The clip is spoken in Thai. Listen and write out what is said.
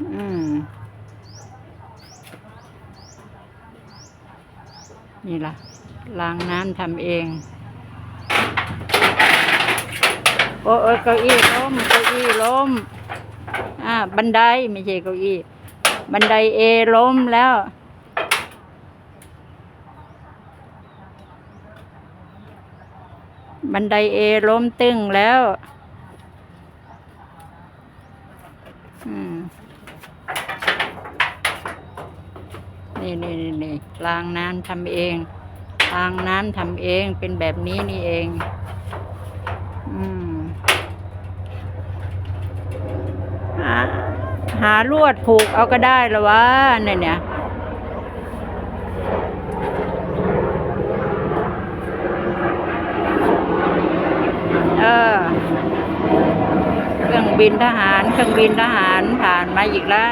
อืม นี่ล่ะ ล้างน้ำทำเอง โอ้เอยเก้าอี้ล้ม เก้าอี้ล้ม อ่า บันไดไม่ใช่เก้าอี้ บันไดเอล้มแล้วบันไดเอล้มตึงแล้ว อืม นี่นี่นี่นี่ล้างน้ำทำเองล้างน้ำทำเองเป็นแบบนี้นี่เอง อืมหาหาลวดผูกเอาก็ได้ละวะเนี่ยเนี่ยเออ บินทหารเครื่องบินทหารผ่านมาอีกแล้ว